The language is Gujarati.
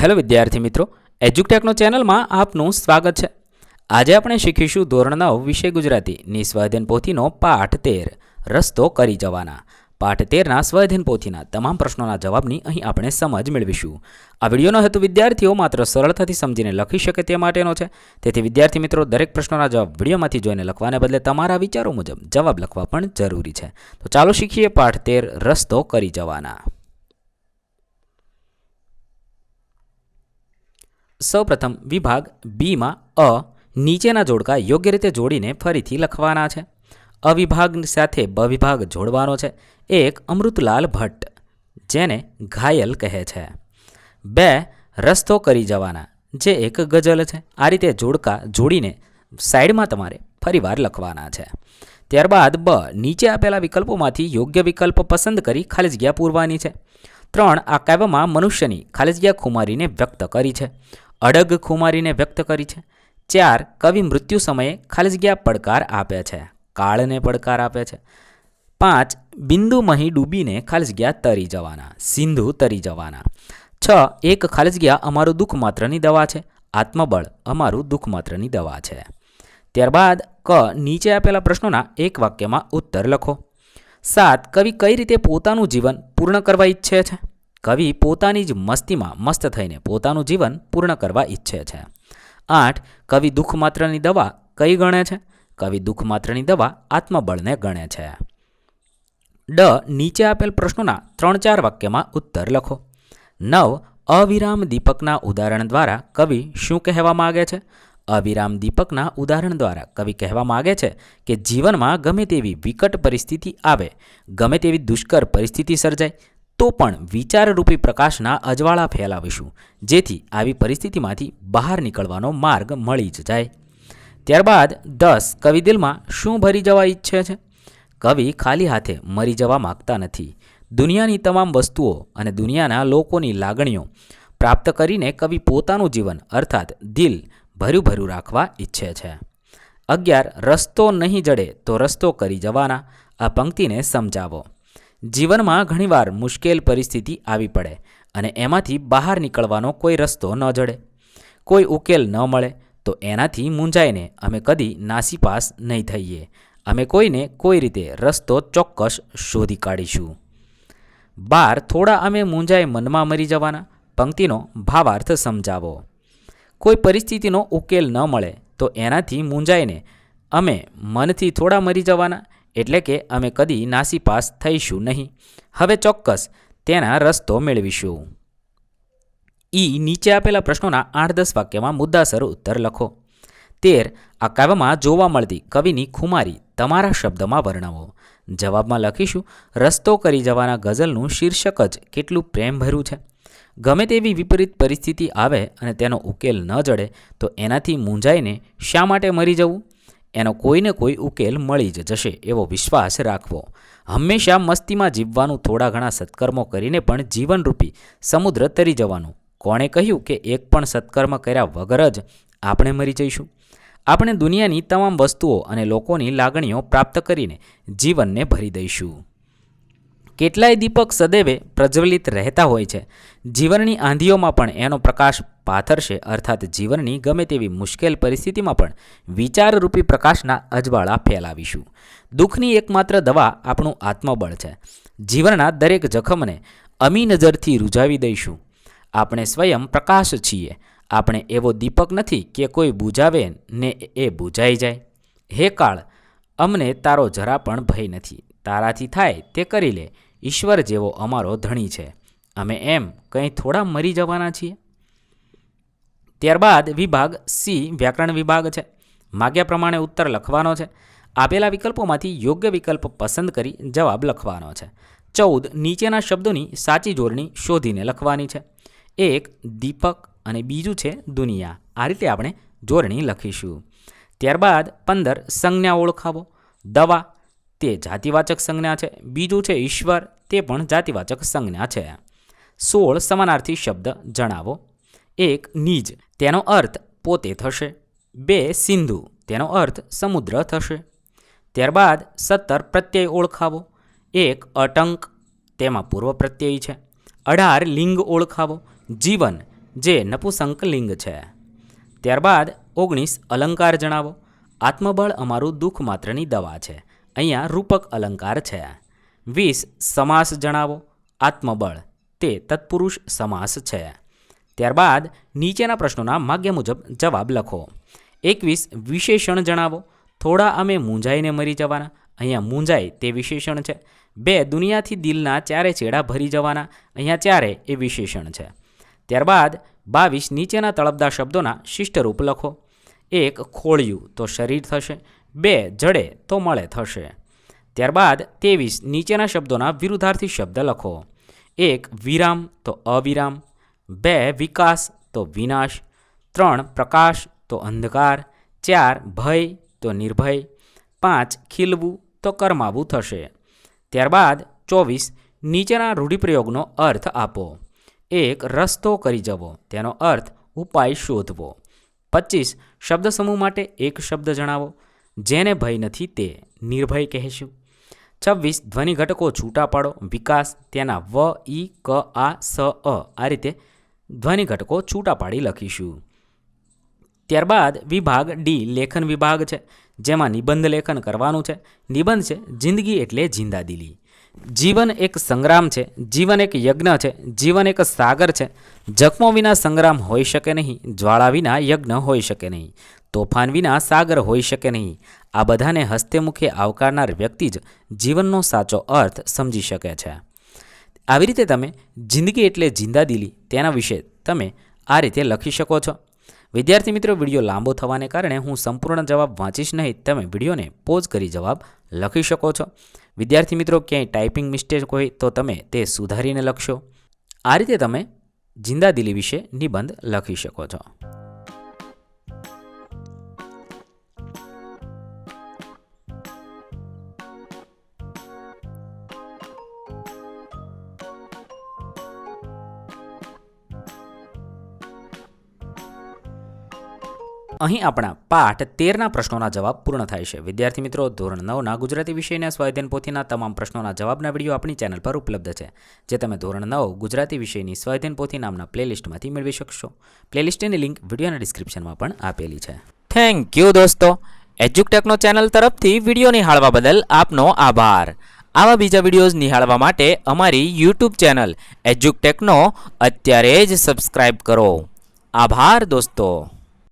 હેલો વિદ્યાર્થી મિત્રો એજ્યુકટેકનો ચેનલમાં આપનું સ્વાગત છે. આજે આપણે શીખીશું ધોરણ નવ વિષય ગુજરાતી નિસ્વાધ્યન પોથીનો પાઠ તેર, રસ્તો કરી જવાના. પાઠ તેરના સ્વાધ્યન પોથીના તમામ પ્રશ્નોના જવાબની અહીં આપણે સમજ મેળવીશું. આ વિડીયોનો હેતુ વિદ્યાર્થીઓ માત્ર સરળતાથી સમજીને લખી શકે તે માટેનો છે. તેથી વિદ્યાર્થી મિત્રો, દરેક પ્રશ્નોના જવાબ વિડીયોમાંથી જોઈને લખવાને બદલે તમારા વિચારો મુજબ જવાબ લખવા પણ જરૂરી છે. તો ચાલો શીખીએ પાઠ તેર, રસ્તો કરી જવાના. સૌપ્રથમ વિભાગ બીમાં અ, નીચેના જોડકા યોગ્ય રીતે જોડીને ફરીથી લખવાના છે. અવિભાગ સાથે બ વિભાગ જોડવાનો છે. એક, અમૃતલાલ ભટ્ટ, જેને ઘાયલ કહે છે. બે, રસ્તો કરી જવાના, જે એક ગઝલ છે. આ રીતે જોડકા જોડીને સાઈડમાં તમારે ફરીવાર લખવાના છે. ત્યારબાદ બ, નીચે આપેલા વિકલ્પોમાંથી યોગ્ય વિકલ્પ પસંદ કરી ખાલી જગ્યા પૂરવાની છે. ત્રણ, આ કાવ્યમાં મનુષ્યની ખાલી જગ્યા ખુમારીને વ્યક્ત કરી છે. અડગ ખુમારીને વ્યક્ત કરી છે. ચાર, કવિ મૃત્યુ સમયે ખાલી જગ્યા પડકાર આપે છે. કાળને પડકાર આપે છે. પાંચ, બિંદુ મહી ડૂબીને ખાલી જગ્યા તરી જવાના, સિંધુ તરી જવાના. છ, એક ખાલી જગ્યા અમારું દુઃખ માત્રની દવા છે. આત્મબળ અમારું દુઃખ માત્રની દવા છે. ત્યારબાદ ક, નીચે આપેલા પ્રશ્નોના એક વાક્યમાં ઉત્તર લખો. સાત, કવિ કઈ રીતે પોતાનું જીવન પૂર્ણ કરવા ઈચ્છે છે? કવિ પોતાની જ મસ્તીમાં મસ્ત થઈને પોતાનું જીવન પૂર્ણ કરવા ઈચ્છે છે. આઠ, કવિ દુઃખ માત્રની દવા કઈ ગણે છે? કવિ દુઃખ માત્રની દવા આત્મબળને ગણે છે. ડ, નીચે આપેલ પ્રશ્નોના ત્રણ ચાર વાક્યમાં ઉત્તર લખો. નવ, અવિરામ દીપકના ઉદાહરણ દ્વારા કવિ શું કહેવા માગે છે? અવિરામ દીપકના ઉદાહરણ દ્વારા કવિ કહેવા માગે છે કે જીવનમાં ગમે તેવી વિકટ પરિસ્થિતિ આવે, ગમે તેવી દુષ્કર પરિસ્થિતિ સર્જાય તો પણ વિચારરૂપી પ્રકાશના અજવાળા ફેલાવીશું. જેથી આવી પરિસ્થિતિમાંથી બહાર નીકળવાનો માર્ગ મળી જ જાય. ત્યારબાદ દસ કવિ દિલમાં શું ભરી જવા ઈચ્છે છે? કવિ ખાલી હાથે મરી જવા માગતા નથી. દુનિયાની તમામ વસ્તુઓ અને દુનિયાના લોકોની લાગણીઓ પ્રાપ્ત કરીને કવિ પોતાનું જીવન, અર્થાત દિલ ભર્યું ભર્યું રાખવા ઈચ્છે છે. અગિયાર, રસ્તો નહીં જડે તો રસ્તો કરી જવાના. આ પંક્તિને સમજાવો. જીવનમાં ઘણીવાર મુશ્કેલ પરિસ્થિતિ આવી પડે અને એમાંથી બહાર નીકળવાનો કોઈ રસ્તો ન જડે. કોઈ ઉકેલ ન મળે તો એનાથી મૂંઝાઈને અમે કદી નાસીપાસ નહીં થઈએ. અમે કોઈને કોઈ રીતે રસ્તો ચોક્કસ શોધી કાઢીશું. બાર થોડા અમે મૂંઝાઈ મનમાં મરી જવાના. પંક્તિનો ભાવાર્થ સમજાવો. કોઈ પરિસ્થિતિનો ઉકેલ ન મળે તો એનાથી મૂંઝાઈને અમે મનથી થોડા મરી જવાના. એટલે કે અમે કદી નાસીપાસ થઈશું નહીં. હવે ચોક્કસ તેના રસ્તો મેળવીશું. ઈ નીચે આપેલા પ્રશ્નોના આઠ દસ વાક્યમાં મુદ્દાસર ઉત્તર લખો. તેર, આ કાવ્યમાં જોવા મળતી કવિની ખુમારી તમારા શબ્દમાં વર્ણવો. જવાબમાં લખીશું, રસ્તો કરી જવાના ગઝલનું શીર્ષક જ કેટલું પ્રેમભર્યું છે. ગમે તેવી વિપરીત પરિસ્થિતિ આવે અને તેનો ઉકેલ ન જડે, તો એનાથી મૂંઝાઈને શા માટે મરી જવું? એનો કોઈને કોઈ ઉકેલ મળી જ જશે એવો વિશ્વાસ રાખવો. હંમેશા મસ્તીમાં જીવવાનું થોડા ઘણા સત્કર્મો કરીને પણ જીવનરૂપી સમુદ્ર તરી જવાનું. કોણે કહ્યું કે એક પણ સત્કર્મ કર્યા વગર જ આપણે મરી જઈશું? આપણે દુનિયાની તમામ વસ્તુઓ અને લોકોની લાગણીઓ પ્રાપ્ત કરીને જીવનને ભરી દઈશું. કેટલાય દીપક સદૈવે પ્રજ્વલિત રહેતા હોય છે. જીવનની આંધીઓમાં પણ એનો પ્રકાશ પાથરશે, અર્થાત જીવનની ગમે તેવી મુશ્કેલ પરિસ્થિતિમાં પણ વિચારરૂપી પ્રકાશના અજવાળા ફેલાવીશું. દુઃખની એકમાત્ર દવા આપણું આત્મબળ છે. જીવનના દરેક જખમને અમી નજરથી રૂઝાવી દઈશું. આપણે સ્વયં પ્રકાશ છીએ. આપણે એવો દીપક નથી કે કોઈ બુજાવે ને એ બુજાઈ જાય. હે કાળ, અમને તારો જરા પણ ભય નથી. તારાથી થાય તે કરી લે. ઈશ્વર જેવો અમારો ધણી છે. અમે એમ કંઈ થોડા મરી જવાના છીએ? ત્યારબાદ વિભાગ સી વ્યાકરણ વિભાગ છે. માગ્યા પ્રમાણે ઉત્તર લખવાનો છે. આપેલા વિકલ્પોમાંથી યોગ્ય વિકલ્પ પસંદ કરી જવાબ લખવાનો છે. ચૌદ, નીચેના શબ્દોની સાચી જોડણી શોધીને લખવાની છે. એક, દીપક અને બીજું છે દુનિયા. આ રીતે આપણે જોડણી લખીશું. ત્યારબાદ પંદર, સંજ્ઞા ઓળખાવો. દવા તે જાતિવાચક સંજ્ઞા છે. બીજું છે ઈશ્વર, તે પણ જાતિવાચક સંજ્ઞા છે. સોળ સમાનાર્થી શબ્દ જણાવો. એક, નીજ, તેનો અર્થ પોતે થશે. બે, સિંધુ, તેનો અર્થ સમુદ્ર થશે. ત્યારબાદ સત્તર પ્રત્યય ઓળખાવો. એક, અટંક, તેમાં પૂર્વ પ્રત્યય છે. અઢાર, લિંગ ઓળખાવો. જીવન, જે નપુસંક લિંગ છે. ત્યારબાદ ઓગણીસ, અલંકાર જણાવો. આત્મબળ અમારું દુઃખ માત્રની દવા છે. અહીંયા રૂપક અલંકાર છે. વીસ, સમાસ જણાવો. આત્મબળ, તે તત્પુરુષ સમાસ છે. ત્યારબાદ નીચેના પ્રશ્નોના માગ્ય મુજબ જવાબ લખો. એકવીસ, વિશેષણ જણાવો. થોડા અમે મૂંઝાઈને મરી જવાના. અહીંયા મૂંઝાય તે વિશેષણ છે. બે, દુનિયાથી દિલના ચારે છેડા ભરી જવાના. અહીંયા ચારે એ વિશેષણ છે. ત્યારબાદ બાવીસ, નીચેના તળપદા શબ્દોના શિષ્ટરૂપ લખો. એક, ખોળિયું, તો શરીર થશે. બે જડે તો મળે થશે. ત્યારબાદ ત્રેવીસ નીચેના શબ્દોના વિરુદ્ધાર્થી શબ્દ લખો. એક, વિરામ તો અવિરામ. બે, વિકાસ તો વિનાશ. ત્રણ, પ્રકાશ તો અંધકાર. ચાર, ભય તો નિર્ભય. પાંચ, ખીલવું તો કરમાવું થશે. ત્યારબાદ ચોવીસ નીચેના રૂઢિપ્રયોગનો અર્થ આપો. એક, રસ્તો કરી જવો. તેનો અર્થ ઉપાય શોધવો. પચીસ શબ્દ સમૂહ માટે એક શબ્દ જણાવો. જેને ભય નથી તે નિર્ભય કહેશું. છવ્વીસ, ધ્વનિ ઘટકો છૂટા પાડો. વિકાસ, તેના વ, ઈ, ક, આ, સ, અ, આ રીતે ધ્વનિ ઘટકો છૂટા પાડી લખીશું. ત્યારબાદ વિભાગ ડી, લેખન વિભાગ છે, જેમાં નિબંધ લેખન કરવાનું છે. નિબંધ છે, જિંદગી એટલે જિંદાદિલી જીવન એક સંગ્રામ છે, જીવન એક યજ્ઞ છે, જીવન એક સાગર છે. જખમો વિના સંગ્રામ હોઈ શકે નહીં, જ્વાળા વિના યજ્ઞ હોઈ શકે નહીં, તોફાન વિના સાગર હોઈ શકે નહીં. આ બધાને હસ્તે મુખે આવકારનાર વ્યક્તિ જ જીવનનો સાચો અર્થ સમજી શકે છે. આવી રીતે તમે જિંદગી એટલે જિંદાદિલી તેના વિશે તમે આ રીતે લખી શકો છો. વિદ્યાર્થી મિત્રો, વીડિયો લાંબો થવાને કારણે હું સંપૂર્ણ જવાબ વાંચીશ નહીં. તમે વિડીયોને પોઝ કરી જવાબ લખી શકો છો. વિદ્યાર્થી મિત્રો, ક્યાંય ટાઈપિંગ મિસ્ટેક હોય તો તમે તે સુધારીને લખશો. આ રીતે તમે જિંદાદિલી વિશે નિબંધ લખી શકો છો. અહીં આપણા પાઠ તેરના પ્રશ્નોના જવાબ પૂર્ણ થાય છે. વિદ્યાર્થી મિત્રો, ધોરણ નવના ગુજરાતી વિષયના સ્વાધ્યાયન પોથીના તમામ પ્રશ્નોના જવાબના વીડિયો આપણી ચેનલ પર ઉપલબ્ધ છે, જે તમે ધોરણ નવ ગુજરાતી વિષયની સ્વાધ્યાયન પોથી નામના પ્લેલિસ્ટમાંથી મેળવી શકશો. પ્લેલિસ્ટની લિંક વિડીયોના ડિસ્ક્રિપ્શનમાં પણ આપેલી છે. થેન્ક યુ દોસ્તો. એજ્યુકટેકનો ચેનલ તરફથી વીડિયો નિહાળવા બદલ આપનો આભાર. આવા બીજા વિડીયોઝ નિહાળવા માટે અમારી યુટ્યુબ ચેનલ એજ્યુકટેકનો અત્યારે જ સબસ્ક્રાઇબ કરો. આભાર દોસ્તો.